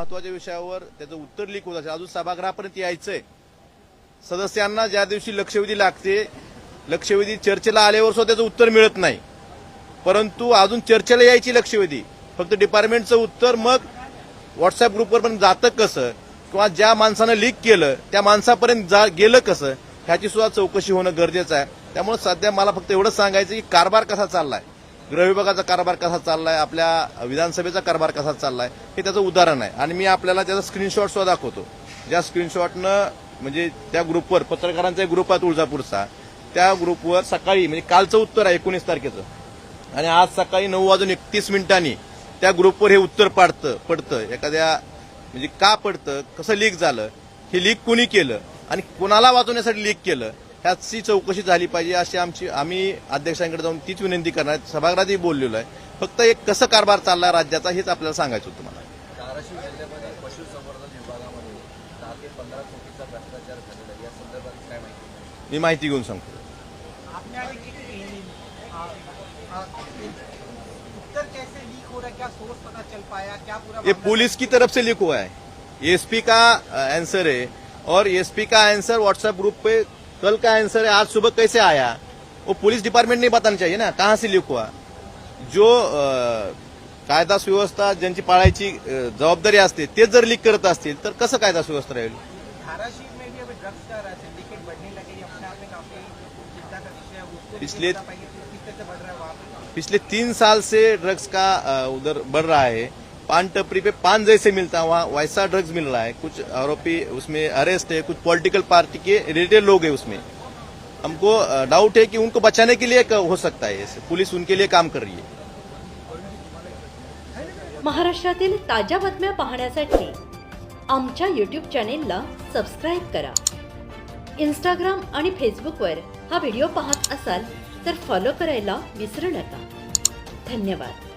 महत्त्वाच्या विषयावर त्याचं उत्तर लीक होत असेल. अजून सभागृहापर्यंत यायचंय. सदस्यांना ज्या दिवशी लक्षवेधी लागते लक्षवेधी चर्चेला आल्यावर सुद्धा त्याचं उत्तर मिळत नाही. परंतु अजून चर्चेला यायची लक्षवेधी. फक्त डिपार्टमेंटचं उत्तर मग व्हॉट्सअप ग्रुपवर पण जातं कसं किंवा ज्या माणसानं लीक केलं त्या माणसापर्यंत जा गेलं कसं ह्याची सुद्धा चौकशी होणं गरजेचं आहे. त्यामुळे सध्या मला फक्त एवढंच सांगायचं की कारभार कसा चाललाय. गृहविभागाचा कारभार कसा चाललाय आपल्या विधानसभेचा कारभार कसा चाललाय हे त्याचं उदाहरण आहे. आणि मी आपल्याला त्याचा स्क्रीनशॉट सुद्धा दाखवतो. ज्या स्क्रीनशॉटनं म्हणजे त्या ग्रुपवर पत्रकारांचा एक ग्रुप आहे तुळजापूरचा त्या ग्रुपवर सकाळी म्हणजे कालचं उत्तर आहे एकोणीस तारखेचं. आणि आज सकाळी नऊ वाजून एकतीस मिनिटांनी त्या ग्रुपवर हे उत्तर पाडतं पडतं. एखाद्या म्हणजे का पडतं कसं लीक झालं हे लीक कुणी केलं आणि कुणाला वाचवण्यासाठी लीक केलं ह्याची चौकशी झाली पाहिजे अशी आमची आम्ही अध्यक्षांकडे जाऊन तीच विनंती करणार आहे. सभागृहातही बोललेलो आहे. फक्त एक कसं कारभार चालला राज्याचा हेच आपल्याला सांगायचं होतं मला. धाराशिव जिल्ह्यामध्ये पशुसंवर्धन विभागामध्ये दहा ते पंधरा कोटीचा भ्रष्टाचार झालेला आहे. या संदर्भात काय माहिती मी माहिती घेऊन सांगतो. हो रहा है? क्या सोर्स पता चल पाया? क्या पूरा ये पुलिस की तरफ से लीक हुआ है। एसपी का आंसर है। और एसपी का आंसर व्हाट्सएप ग्रुप पे कल का आंसर है? आज सुबह कैसे आया? वो पुलिस डिपार्टमेंट नहीं बताना चाहिए ना कहाँ से लीक हुआ? जो कायदा सुव्यवस्था ज्यांची पाळायची जबाबदारी असते तेच जर लीक करत असतील तर कसं कायदा सुव्यवस्था राहील? है पिछले- पिछले तीन साल से ड्रग्स का उधर बढ़ रहा है। पान टपरी पे पान जैसे मिलता है वहाँ वैसा ड्रग्स मिल रहा है। कुछ आरोपी उसमें अरेस्ट है कुछ पॉलिटिकल पार्टी के रिलेटेड लोग है उसमें। हमको डाउट है कि उनको बचाने के लिए हो सकता है पुलिस उनके लिए काम कर रही है। महाराष्ट्रातील ताज्या बातम्या पाहण्यासाठी आमच्या यूट्यूब चॅनेलला सबस्क्राईब करा. इंस्टाग्राम आणि फेसबुकवर हा व्हिडिओ पाहत असाल तर फॉलो करायला विसरू नका. धन्यवाद.